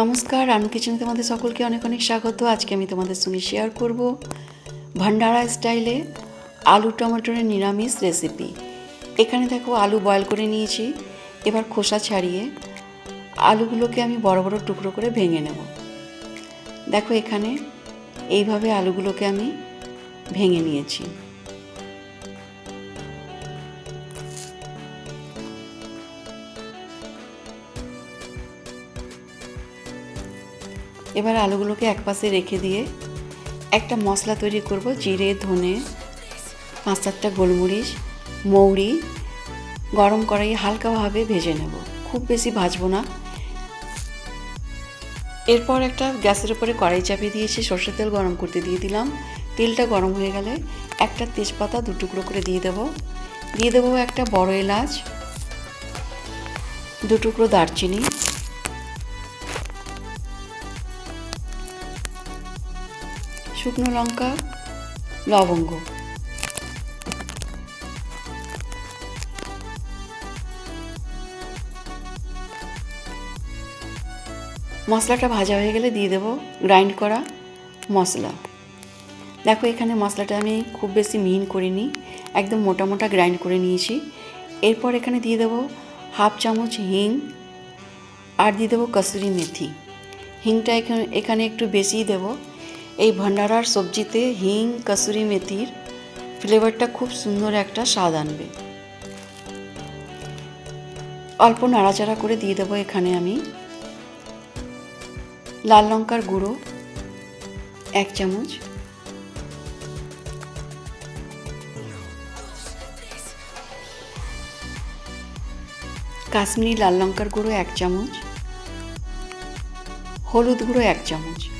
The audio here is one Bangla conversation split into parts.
নমস্কার, রানু কিচেনে তোমাদের সকলকে অনেক অনেক স্বাগত। আজকে আমি তোমাদের সঙ্গে শেয়ার করব ভান্ডারা স্টাইলে আলু টমেটোর নিরামিষ রেসিপি এখানে দেখো আলু বয়েল করে নিয়েছি, এবার খোসা ছাড়িয়ে আলুগুলোকে আমি বড় বড় টুকরো করে ভেঙে নেব। দেখো এখানে এইভাবে আলুগুলোকে আমি ভেঙে নিয়েছি। এবার আলুগুলোকে একপাশে রেখে দিয়ে একটা মশলা তৈরি করব, জিরে, ধনে, পাঁচ চারটা গোলমরিচ, মৌরি। গরম কড়াই হালকাভাবে ভেজে নেব। খুব বেশি ভাজবো না। এরপর একটা গ্যাসের উপরে কড়াই চাপিয়ে দিয়েছি, সর্ষের তেল গরম করতে দিয়ে দিলাম। তেলটা গরম হয়ে গেলে একটা তেজপাতা দু টুকরো করে দিয়ে দেবো। দিয়ে দেবো একটা বড় এলাচ, দু টুকরো দারচিনি শুকনো লঙ্কা, লবঙ্গ। মশলাটা ভাজা হয়ে গেলে দিয়ে দেবো গ্রাইন্ড করা মশলা। দেখো এখানে মশলাটা আমি খুব বেশি মিহিন করিনি, একদম মোটা মোটা গ্রাইন্ড করে নিয়েছি। এরপর এখানে দিয়ে দেবো হাফ চামচ হিং আর দিয়ে দেবো কসুরি মেথি। হিংটা এখানে এখানে একটু বেশিই দেবো। এই ভান্ডারার সবজিতে হিং, কসুরি, মেথির ফ্লেভারটা খুব সুন্দর একটা স্বাদ আনবে। অল্প নাড়াচাড়া করে দিয়ে দেবো এখানে আমি। লাল লঙ্কার গুঁড়ো, এক চামচ। কাশ্মীরি লাল লঙ্কার গুঁড়ো এক চামচ। হলুদ গুঁড়ো এক চামচ।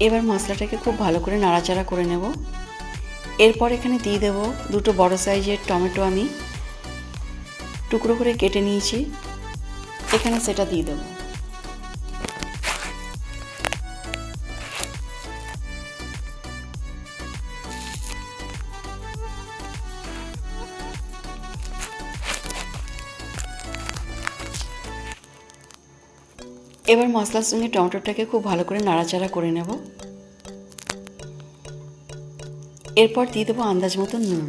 এবার মশলাটাকে খুব ভালো করে নাড়াচাড়া করে নেব। এরপর এখানে দিয়ে দেব দুটো বড় সাইজের টমেটো আমি। টুকরো করে কেটে নিয়েছি। এখানে সেটা দিয়ে দেবো। এবার মশলার সঙ্গে টমেটোটাকে খুব ভালো করে নাড়াচাড়া করে নেব। এরপর দিয়ে দেবো আন্দাজ মতো নুন।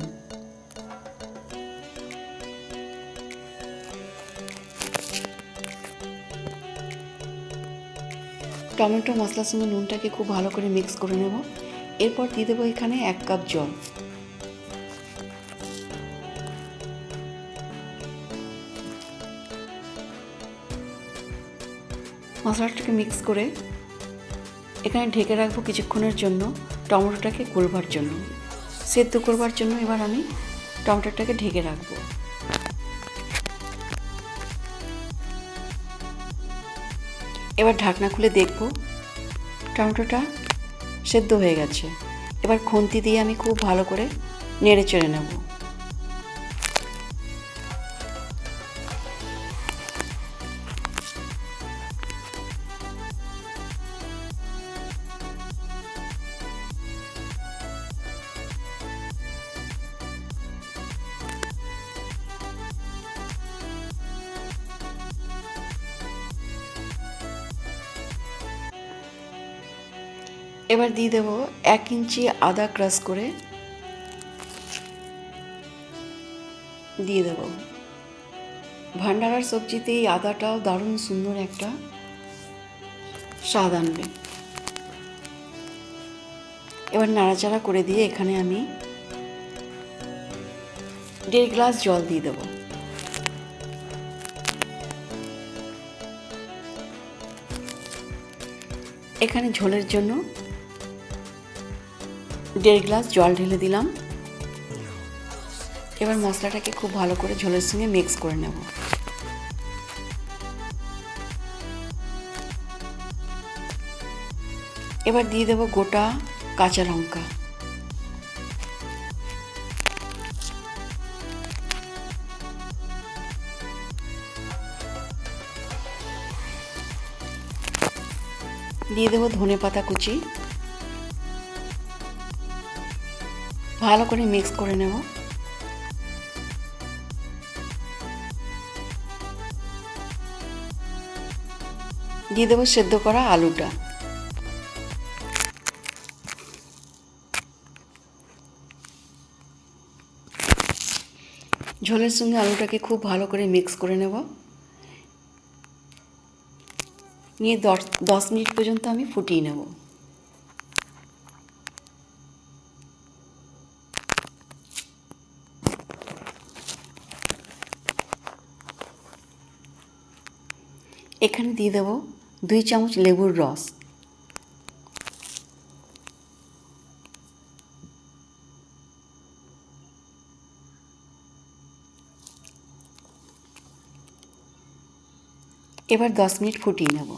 টমেটো মশলার সঙ্গে নুনটাকে খুব ভালো করে মিক্স করে নেব। এরপর দিয়ে দেবো এখানে এক কাপ জল। মশলাটাকে মিক্স করে এখানে ঢেকে রাখব কিছুক্ষণের জন্য টমেটোটাকে গলবার জন্য। সেদ্ধ করবার জন্য এবার আমি টমেটোটাকে ঢেকে রাখব। এবার ঢাকনা খুলে দেখব টমেটোটা সেদ্ধ হয়ে গেছে। এবার খুন্তি দিয়ে আমি খুব ভালো করে নেড়ে চেড়ে নেব। এবার দিয়ে দেব এক ইঞ্চি আদা ক্রাশ করে দিয়ে দেব। ভান্ডারার সবজিতে এই আদাটাও দারুণ সুন্দর একটা স্বাদ আনবে। এবার নাড়াচাড়া করে দিয়ে এখানে আমি দেড় গ্লাস জল দিয়ে দেবো। এখানে ঝোলের জন্য দেড় গ্লাস জল ঢেলে দিলাম। এবার মশলাটাকে খুব ভালো করে ঝোলের সঙ্গে মিক্স করে নেব। এবার দিয়ে দেব গোটা কাঁচা লঙ্কা। দিয়ে দেবো ধনে পাতা কুচি। ভালো করে মিক্স করে নেব। দিয়ে দেবো সেদ্ধ করা আলুটা। ঝোলের সঙ্গে আলুটাকে খুব ভালো করে মিক্স করে নেব। নিয়ে দশ দশ মিনিট পর্যন্ত আমি ফুটিয়ে নেব। এখানে দিয়ে দেব দুই চামচ লেবুর রস। এবার দশ মিনিট ফুটিয়ে নেব।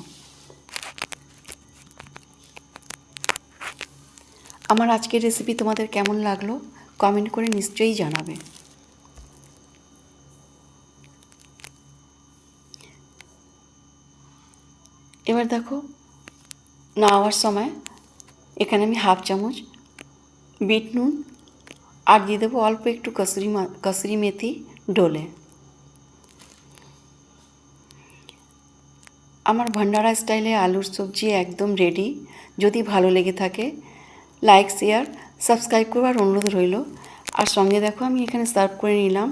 আমার আজকের রেসিপি তোমাদের কেমন লাগল? কমেন্ট করে নিশ্চয়ই জানাবে। এবার দেখো নাওয়ার সময় এখানে আমি হাফ চামচ বিট নুন আর দিয়ে দেবো অল্প একটু কসুরি কসুরি মেথি ডোলে। আমার ভান্ডারা স্টাইলে আলুর সবজি একদম রেডি যদি ভালো লেগে থাকে লাইক শেয়ার সাবস্ক্রাইব করবার অনুরোধ রইল। আর সঙ্গে দেখো, আমি এখানে সার্ভ করে নিলাম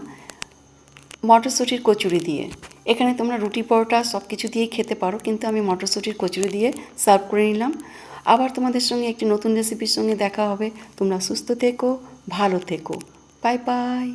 মটরশুঁটির কচুরি দিয়ে। এখানে তোমরা রুটি, পরোটা সব কিছু দিয়েই খেতে পারো, কিন্তু আমি মটরশুঁটির কচুরি দিয়ে সার্ভ করে নিলাম। আবার তোমাদের সঙ্গে একটি নতুন রেসিপির সঙ্গে দেখা হবে। তোমরা সুস্থ থেকো, ভালো থেকো। Bye bye